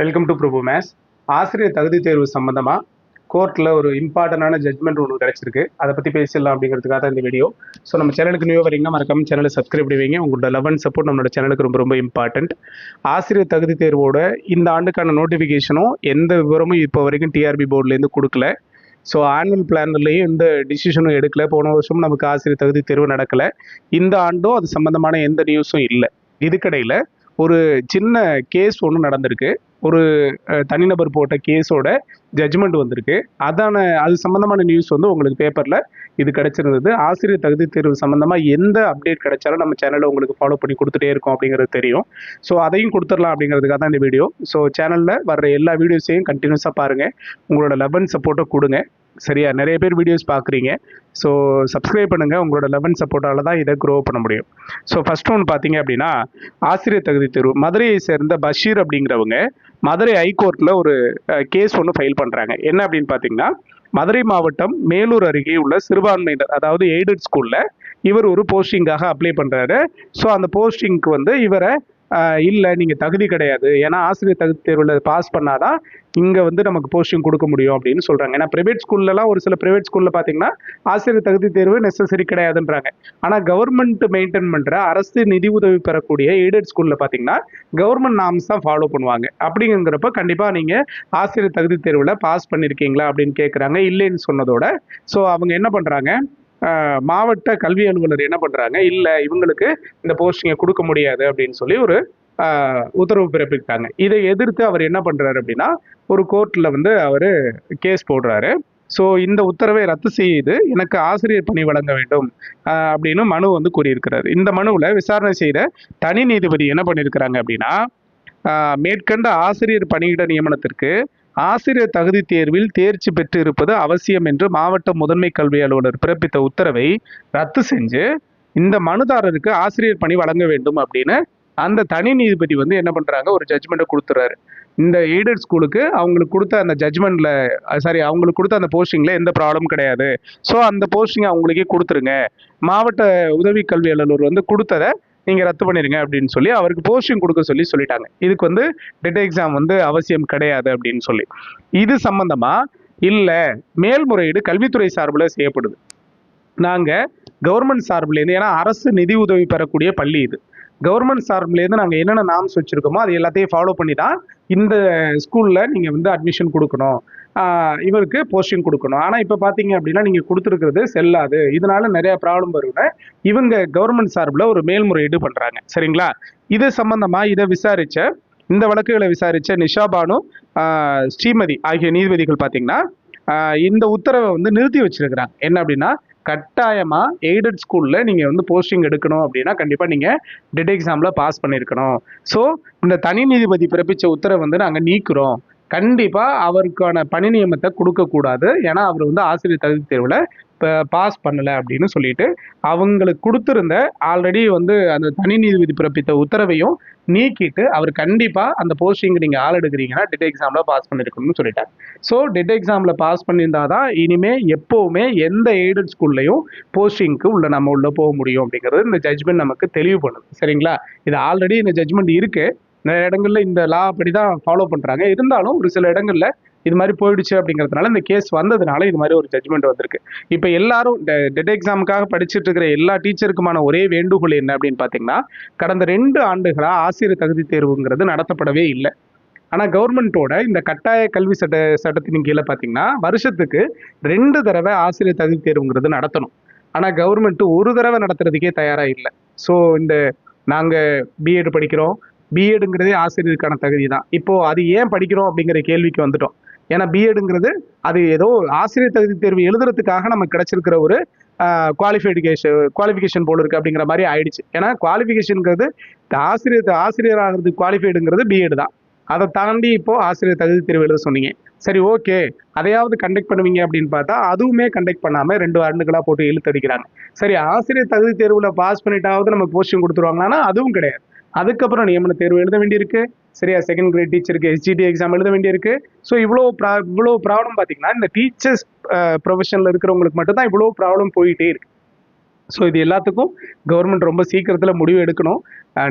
Welcome to Prabhu maze ஆசிரியர் தகுதி தேர்வு சம்மந்தமாக கோர்ட்டில் ஒரு இம்பார்ட்டண்டான ஜட்மெண்ட் ஒன்று கிடச்சிருக்கு. அதை பற்றி பேசிடலாம் அப்படிங்கிறதுக்காக தான் இந்த வீடியோ ஸோ நம்ம சேனலுக்கு நியூ வரீங்கன்னா மறக்காம சேனலை சப்ஸ்கிரைப் பண்ணுவீங்க உங்களோட லெவன் சப்போர்ட் நம்மளோட சேனலுக்கு ரொம்ப ரொம்ப இம்பார்ட்டன்ட் ஆசிரியர் தகுதி தேர்வோட இந்த ஆண்டுக்கான நோட்டிஃபிகேஷனும் எந்த விவரமும் இப்போ வரைக்கும் டிஆர்பி போர்ட்லேருந்து கொடுக்கல. ஸோ ஆனுவல் பிளான்லையும் எந்த டிசிஷனும் எடுக்கல. போன வருஷமும் நமக்கு ஆசிரியர் தகுதி தேர்வு நடக்கலை. இந்த ஆண்டும் அது சம்மந்தமான எந்த நியூஸும் இல்லை. இதுக்கடையில் ஒரு சின்ன கேஸ் ஒன்று நடந்திருக்கு. ஒரு தனிநபர் போட்ட கேஸோட ஜட்ஜ்மெண்ட் வந்திருக்கு. அதான அது சம்மந்தமான நியூஸ் வந்து உங்களுக்கு பேப்பரில் இது கிடச்சிருந்தது. ஆசிரியர் தகுதி தேர்வு சம்மந்தமாக எந்த அப்டேட் கிடைச்சாலும் நம்ம சேனலில் உங்களுக்கு ஃபாலோ பண்ணி கொடுத்துட்டே இருக்கோம் அப்படிங்கிறது தெரியும். ஸோ அதையும் கொடுத்துடலாம் அப்படிங்கிறதுக்காக தான் இந்த வீடியோ ஸோ சேனலில் வர்ற எல்லா வீடியோஸையும் கண்டினியூஸாக பாருங்கள் உங்களோட லெவன் சப்போர்ட்டை கொடுங்க. சரியா நிறைய பேர் வீடியோஸ் பார்க்குறீங்க. ஸோ சப்ஸ்கிரைப் பண்ணுங்கள் உங்களோட லெவன் சப்போர்ட்டால் தான் இதை க்ரோ பண்ண முடியும். ஸோ ஃபஸ்ட் ஒன்று பார்த்தீங்க அப்படின்னா ஆசிரியர் தகுதி தேர்வு. மதுரையை சேர்ந்த பஷீர் அப்படிங்கிறவங்க மதுரை ஹைகோர்ட்டில் ஒரு கேஸ் ஒன்று ஃபைல் பண்ணுறாங்க என்ன அப்படின்னு பார்த்தீங்கன்னா மதுரை மாவட்டம் மேலூர் அருகே உள்ள சிறுபான்மையினர் அதாவது எய்டட் ஸ்கூலில் இவர் ஒரு போஸ்டிங்காக அப்ளை பண்ணுறாரு ஸோ அந்த போஸ்டிங்க்கு வந்து இவரை இல்லை நீங்கள் தகுதி கிடையாது. ஏன்னா ஆசிரியர் தகுதி தேர்வில் பாஸ் பண்ணாதான் இங்கே வந்து நமக்கு போஸ்டிங் கொடுக்க முடியும் அப்படின்னு சொல்கிறாங்க ஏன்னா ப்ரைவேட் ஸ்கூல்லலாம் ஒரு சில ப்ரைவேட் ஸ்கூலில் பார்த்தீங்கன்னா ஆசிரியர் தகுதி தேர்வு நெசசரி கிடையாதுன்றாங்க. ஆனால் கவர்மெண்ட் மெயின்டைன் பண்ணுற அரசு நிதி உதவி பெறக்கூடிய எய்டட் ஸ்கூலில் பார்த்தீங்கன்னா கவர்மெண்ட் நாம்ஸ் தான் ஃபாலோ பண்ணுவாங்க. அப்படிங்கிறப்ப கண்டிப்பாக நீங்கள் ஆசிரியர் தகுதி தேர்வில் பாஸ் பண்ணியிருக்கீங்களா அப்படின்னு கேட்குறாங்க இல்லைன்னு சொன்னதோட ஸோ அவங்க என்ன பண்ணுறாங்க மாவட்ட கல்வி அலுவலர் என்ன பண்ணுறாங்க இல்லை இவங்களுக்கு இந்த போஸ்டிங்கை கொடுக்க முடியாது அப்படின்னு சொல்லி ஒரு உத்தரவு பிறப்பித்தாங்க இதை எதிர்த்து அவர் என்ன பண்ணுறாரு அப்படின்னா ஒரு கோர்ட்டில் வந்து அவர் கேஸ் போடுறாரு. ஸோ இந்த உத்தரவை ரத்து செய்து எனக்கு ஆசிரியர் பணி வழங்க வேண்டும் அப்படின்னு மனு வந்து கூறியிருக்கிறார். இந்த மனுவில் விசாரணை செய்த தனி நீதிபதி என்ன பண்ணியிருக்கிறாங்க அப்படின்னா மேற்கண்ட ஆசிரியர் பணியிட நியமனத்திற்கு ஆசிரியர் தகுதி தேர்வில் தேர்ச்சி பெற்று இருப்பது அவசியம் என்று மாவட்ட முதன்மை கல்வி அலுவலர் பிறப்பித்த உத்தரவை ரத்து செஞ்சு இந்த மனுதாரருக்கு ஆசிரியர் பணி வழங்க வேண்டும் அப்படின்னு அந்த தனி நீதிபதி வந்து என்ன பண்ணுறாங்க ஒரு ஜட்ஜ்மெண்ட்டை கொடுத்துறாரு. இந்த எய்டட் ஸ்கூலுக்கு அவங்களுக்கு கொடுத்த அந்த ஜட்ஜ்மெண்ட்ல சாரி அவங்களுக்கு கொடுத்த அந்த போஸ்டிங்ல எந்த ப்ராப்ளம் கிடையாது. ஸோ அந்த போஸ்டிங் அவங்களுக்கே கொடுத்துருங்க. மாவட்ட உதவி கல்வி அலுவலர் வந்து கொடுத்ததை நீங்கள் ரத்து பண்ணிடுங்க அப்படின்னு சொல்லி அவருக்கு போஸ்டிங் கொடுக்க சொல்லி சொல்லிட்டாங்க. இதுக்கு வந்து டெட் எக்ஸாம் வந்து அவசியம் கிடையாது அப்படின்னு சொல்லி. இது சம்மந்தமாக இல்லை மேல்முறையீடு கல்வித்துறை சார்பில் செய்யப்படுது. நாங்கள் கவர்மெண்ட் சார்பிலேருந்து ஏன்னா அரசு நிதி உதவி பெறக்கூடிய பள்ளி இது. கவர்மெண்ட் சார்பிலேருந்து நாங்கள் என்னென்ன நாம்ஸ் வச்சுருக்கோமோ அது எல்லாத்தையும் ஃபாலோ பண்ணி தான் இந்த ஸ்கூலில் நீங்கள் வந்து அட்மிஷன் கொடுக்கணும். இவருக்கு போஸ்டிங் கொடுக்கணும். ஆனால் இப்போ பார்த்தீங்க அப்படின்னா நீங்கள் கொடுத்துருக்கிறது செல்லாது. இதனால நிறைய ப்ராப்ளம் வரும்னு இவங்க கவர்மெண்ட் சார்பில் ஒரு மேல்முறையீடு பண்ணுறாங்க சரிங்களா? இது சம்பந்தமாக இதை விசாரித்த இந்த வழக்குகளை விசாரித்த நிஷா பானு ஸ்ரீமதி ஆகிய நீதிபதிகள் பார்த்தீங்கன்னா இந்த உத்தரவை வந்து நிறுத்தி வச்சிருக்கிறாங்க. என்ன அப்படின்னா கட்டாயமாக எய்டட் ஸ்கூலில் நீங்கள் வந்து போஸ்டிங் எடுக்கணும் அப்படின்னா கண்டிப்பாக நீங்கள் டெட் எக்ஸாமில் பாஸ் பண்ணியிருக்கணும் ஸோ இந்த தனி நீதிபதி பிறப்பித்த உத்தரவை வந்து நாங்கள் நீக்கிறோம். கண்டிப்பாக அவருக்கான பணி நியமனத்தை கொடுக்கக்கூடாது ஏன்னா அவர் வந்து ஆசிரியர் தகுதி இப்போ பாஸ் பண்ணலை அப்படின்னு சொல்லிட்டு அவங்களுக்கு கொடுத்துருந்த ஆல்ரெடி வந்து அந்த தனி நீதிபதி பிறப்பித்த உத்தரவையும் நீக்கிட்டு அவர் கண்டிப்பாக அந்த போஸ்டிங் நீங்கள் ஆள் எடுக்கிறீங்கன்னா டெட் எக்ஸாமில் பாஸ் பண்ணிருக்கணும்னு சொல்லிட்டார். ஸோ டெட் எக்ஸாமில் பாஸ் பண்ணியிருந்தா தான் இனிமேல் எப்போவுமே எந்த எய்டட் ஸ்கூல்லையும் போஸ்டிங்க்கு உள்ள நம்ம உள்ளே போக முடியும் அப்படிங்கிறது இந்த ஜட்ஜ்மெண்ட் நமக்கு தெளிவு பண்ணுது. சரிங்களா? இது ஆல்ரெடி இந்த ஜட்ஜ்மெண்ட் இருக்குது நிறைய இடங்கள்ல இந்த லா அப்படி தான் ஃபாலோ பண்ணுறாங்க இருந்தாலும் ஒரு சில இடங்கள்ல இது மாதிரி போயிடுச்சு அப்படிங்கிறதுனால இந்த கேஸ் வந்ததுனால இது மாதிரி ஒரு ஜட்ஜ்மெண்ட் வந்திருக்கு. இப்போ எல்லாரும் டெட் எக்ஸாமுக்காக படிச்சுட்டு இருக்கிற எல்லா டீச்சருக்குமான ஒரே வேண்டுகோள் என்ன அப்படின்னு பார்த்தீங்கன்னா கடந்த ரெண்டு ஆண்டுகளாக ஆசிரியர் தகுதி தேர்வுங்கிறது நடத்தப்படவே இல்லை. ஆனால் கவர்மெண்ட்டோட இந்த கட்டாய கல்வி சட்ட சட்டத்தின் கீழே பார்த்தீங்கன்னா வருஷத்துக்கு ரெண்டு தடவை ஆசிரியர் தகுதி தேர்வுங்கிறது நடத்தணும். ஆனால் கவர்மெண்ட்டு ஒரு தடவை நடத்துறதுக்கே தயாராக இல்லை. ஸோ இந்த நாங்கள் பிஎட் படிக்கிறோம். பிஎடுங்கிறதே ஆசிரியருக்கான தகுதி தான் இப்போ அது ஏன் படிக்கிறோம் அப்படிங்கிற கேள்விக்கு வந்துட்டோம். ஏன்னா பிஎடுங்கிறது அது ஏதோ ஆசிரியர் தகுதி தேர்வு எழுதுறதுக்காக நமக்கு கிடைச்சிருக்கிற ஒரு குவாலிஃபிகேஷன் குவாலிஃபிகேஷன் போல் இருக்குது அப்படிங்கிற மாதிரி ஆயிடுச்சு. ஏன்னா குவாலிஃபிகேஷனுங்கிறது ஆசிரியர் ஆசிரியர் ஆகிறது குவாலிஃபைடுங்கிறது பிஎட் தான். அதை தாண்டி இப்போது ஆசிரியர் தகுதி தேர்வு எழுத சொன்னீங்க. சரி ஓகே. அதையாவது கண்டக்ட் பண்ணுவீங்க அப்படின்னு பார்த்தா அதுவுமே கண்டக்ட் பண்ணாமல் ரெண்டு ஆண்டுகளாக போட்டு இழுத்தடிக்கிறாங்க. சரி ஆசிரியர் தகுதி தேர்வில் பாஸ் பண்ணிட்டாவது நமக்கு போஸ்டிங் கொடுத்துருவாங்களான்னா அதுவும் கிடையாது. அதுக்கப்புறம் நியமன தேர்வு எழுத வேண்டியிருக்கு? சரியா செகண்ட் கிரேட் டீச்சருக்கு எஸ்ஜிடி எக்ஸாம் எழுத வேண்டியிருக்கு. ஸோ இவ்வளோ ப்ரா இவ்வளோ ப்ராப்ளம் பார்த்தீங்கன்னா இந்த டீச்சர்ஸ் ப்ரொஃபஷனில் இருக்கிறவங்களுக்கு மட்டும்தான் இவ்வளோ ப்ராப்ளம் போயிட்டே இருக்கு. ஸோ இது எல்லாத்துக்கும் கவர்மெண்ட் ரொம்ப சீக்கிரத்தில் முடிவு எடுக்கணும்.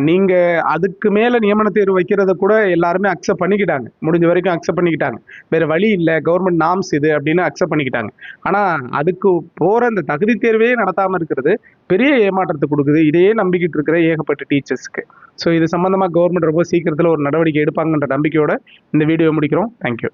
நீங்கள் அதுக்கு மேலே நியமன தேர்வு வைக்கிறத கூட எல்லாருமே அக்செப்ட் பண்ணிக்கிட்டாங்க. முடிஞ்ச வரைக்கும் அக்செப்ட் பண்ணிக்கிட்டாங்க. வேறு வழி இல்லை. கவர்மெண்ட் நாம்ஸ் இது அப்படின்னு அக்செப்ட் பண்ணிக்கிட்டாங்க. ஆனால் அதுக்கு போகிற அந்த தகுதி தேர்வே நடத்தாமல் இருக்கிறது பெரிய ஏமாற்றத்தை கொடுக்குது. இதையே நம்பிக்கிட்டு இருக்கிற ஏகப்பட்ட டீச்சர்ஸ்க்கு. ஸோ இது சம்மந்தமாக கவர்மெண்ட் ரொம்ப சீக்கிரத்தில் ஒரு நடவடிக்கை எடுப்பாங்கன்ற நம்பிக்கையோட இந்த வீடியோ முடிக்கிறோம். தேங்க்யூ